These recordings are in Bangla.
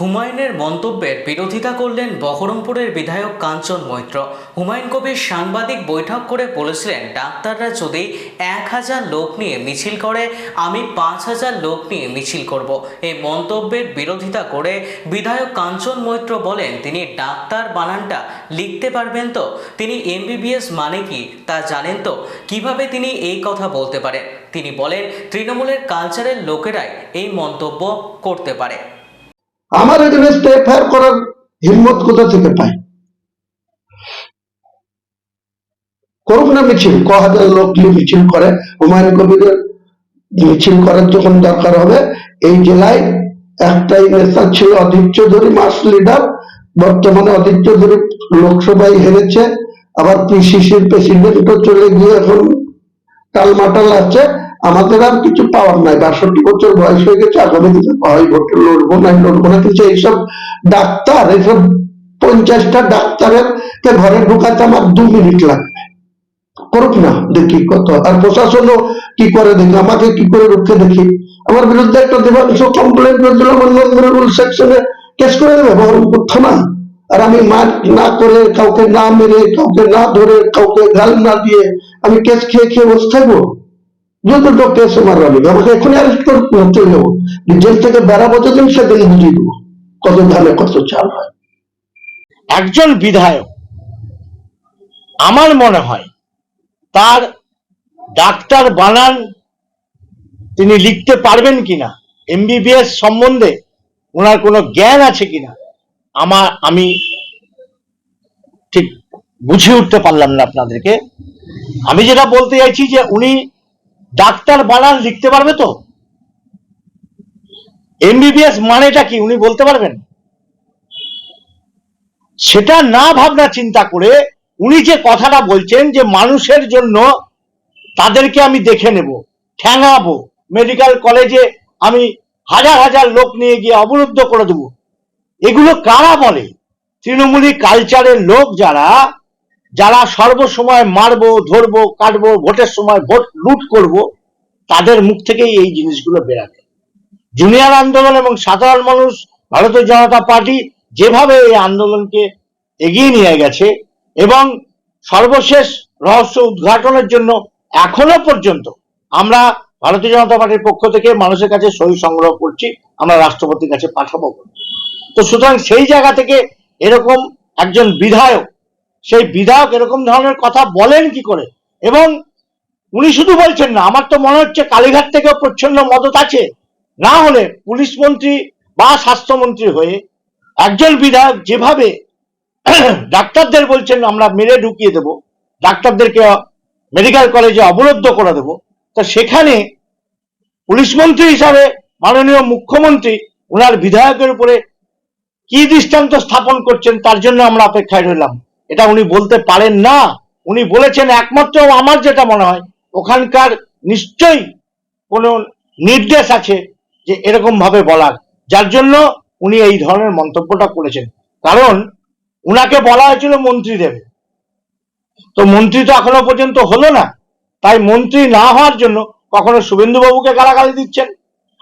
হুমায়ুনের মন্তব্যের বিরোধিতা করলেন বহরমপুরের বিধায়ক কাঞ্চন মৈত্র। হুমায়ুন কবির সাংবাদিক বৈঠক করে বলেছিলেন, ডাক্তাররা যদি এক হাজার লোক নিয়ে মিছিল করে, আমি পাঁচ হাজার লোক নিয়ে মিছিল করব। এই মন্তব্যের বিরোধিতা করে বিধায়ক কাঞ্চন মৈত্র বলেন, তিনি ডাক্তার বানানটা লিখতে পারবেন তো? তিনি এমবিবিএস মানে কি তা জানেন তো? কীভাবে তিনি এই কথা বলতে পারেন তিনি বলেন, তৃণমূলের কালচারের লোকেরাই এই মন্তব্য করতে পারে। আমার এগেনস্টে এফআইআর করার হিম্মত কোথা থেকে পাই করুক না মিছিল, ক হাজার লোক মিছিল করে, হুমায়ুন কবিরের মিছিল করার যখন দরকার হবে, এই জেলায় একটাই নেতা ছিল অধীর চৌধুরী মাস লিডার বর্তমানে অধীর চৌধুরী লোকসভায় হেরেছে, আবার পিসিসির প্রেসিডেন্টও চলে গিয়ে এখন টালমাটাল আছে। আমাদের আর কিছু পাওয়ার নাই। বাষট্টি বছর বয়স হয়ে গেছে, আগামী দিনে হয় ভোটে লড়বো না লড়বো না। কিন্তু এইসব ডাক্তার, এইসব পঞ্চাশটা ডাক্তারের কে ঘরে ঢুকাতে আমার দু মিনিট লাগবে। করুক না, দেখি কত। আর প্রশাসনও কি করে দেখি, আমাকে কি করে রুখে দেখি? আমার বিরুদ্ধে একটা দেবাংশ কমপ্লেন করে দিল, আমার নন্দরুল সেকশনে কেস করে দেবে, বহরমপুর থানা। আর আমি মার না করে কাউকে না মেরে, কাউকে না ধরে, কাউকে গাল না দিয়ে আমি কেস খেয়ে খেয়ে বসে থাকব। যতটা কেস আমার রাখবে আমাকে এখন অ্যারেস্ট চলে যাব জেল থেকে বেড়াবো যেদিন সেদিন বুঝিয়ে দেবো। কত ধানে কত চাল হয়। একজন বিধায়ক, আমার মনে হয়, তার ডাক্তার বানান তিনি লিখতে পারবেন কিনা এমবিবিএস সম্বন্ধে ওনার কোনো জ্ঞান আছে কিনা, আমার, আমি ঠিক বুঝিয়ে উঠতে পারলাম না আপনাদেরকে। আমি যেটা বলতে চাইছি যে উনি ডাক্তার বানান লিখতে পারবে তো? এমবিবিএস মানেটা কি উনি বলতে পারবেন? সেটা না ভাবনা চিন্তা করে উনি যে কথাটা বলছেন যে মানুষের জন্য তাদেরকে আমি দেখে নেব ঠ্যাঙাবো মেডিকেল কলেজে আমি হাজার হাজার লোক নিয়ে গিয়ে অবরুদ্ধ করে দেবো। এগুলো কারা বলে? তৃণমূলী কালচারের লোক যারা যারা সর্বসময় মারবো, ধরবো, কাটবো, ভোটের সময় ভোট লুট করব, তাদের মুখ থেকেই এই জিনিসগুলো বেরাবে জুনিয়র আন্দোলন এবং সাধারণ মানুষ, ভারতীয় জনতা পার্টি যেভাবে এই আন্দোলনকে এগিয়ে নিয়ে গেছে এবং সর্বশেষ রহস্য উদ্ঘাটনের জন্য এখনও পর্যন্ত আমরা ভারতীয় জনতা পার্টির পক্ষ থেকে মানুষের কাছে সই সংগ্রহ করছি, আমরা রাষ্ট্রপতির কাছে পাঠাবো। তো সুতরাং সেই জায়গা থেকে এরকম একজন বিধায়ক সেই বিধায়ক এরকম ধরনের কথা বলেন কি করে? এবং উনি শুধু বলছেন না, আমার তো মনে হচ্ছে কালীঘাট থেকেও প্রচ্ছন্ন মদত আছে। না হলে পুলিশ মন্ত্রী বা স্বাস্থ্যমন্ত্রী হয়ে একজন বিধায়ক যেভাবে ডাক্তারদের বলছেন আমরা মেরে ঢুকিয়ে দেব, ডাক্তারদেরকে মেডিকেল কলেজে অবরুদ্ধ করে দেব, তা সেখানে পুলিশ মন্ত্রী হিসাবে মাননীয় মুখ্যমন্ত্রী ওনার বিধায়কের উপরে কি দৃষ্টান্ত স্থাপন করছেন তার জন্য আমরা অপেক্ষায় রইলাম। এটা উনি বলতে পারেন না। উনি বলেছেন একমাত্র আমার যেটা মনে হয়, ওখানকার নিশ্চয়ই কোনো নির্দেশ আছে যে এরকম ভাবে বলার। যার জন্য উনি এই ধরনের মন্তব্যটা করেছেন। কারণ উনাকে বলা হয়েছিল মন্ত্রী দেবে তো মন্ত্রী তো এখনও পর্যন্ত হলো না। তাই মন্ত্রী না হওয়ার জন্য কখনো শুভেন্দুবাবুকে গালাগালি দিচ্ছেন।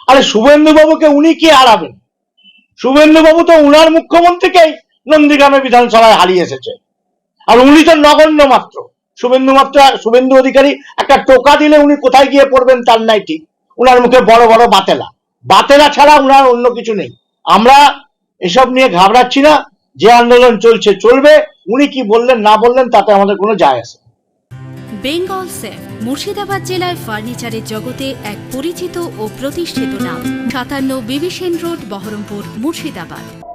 আরে শুভেন্দু বাবুকে উনি কি হারাবেন? শুভেন্দু বাবু তো উনার মুখ্যমন্ত্রীকেই নন্দীগ্রামে বিধানসভায় হারিয়ে এসেছে। আর উনি তো নগণ্য মাত্র। শুভেন্দু মাত্র, শুভেন্দু অধিকারী, একটা টোকা দিলে উনি কোথায় গিয়ে পড়বেন তার নাই ঠিক উনার মুখে বড় বড় বাতেলা। বাতেলা ছাড়া উনার অন্য কিছু নেই। আমরা এসব নিয়ে ঘাবড়াচ্ছি না, যে আন্দোলন চলছে, চলবে। উনি কি বললেন, না বললেন, তাতে আমাদের কোনো যায় আসে বেঙ্গল সেফ মুর্শিদাবাদ জেলায় ফার্নিচারের জগতে এক পরিচিত ও প্রতিষ্ঠিত নাম। সাতান্ন বিবিসেন রোড, বহরমপুর, মুর্শিদাবাদ।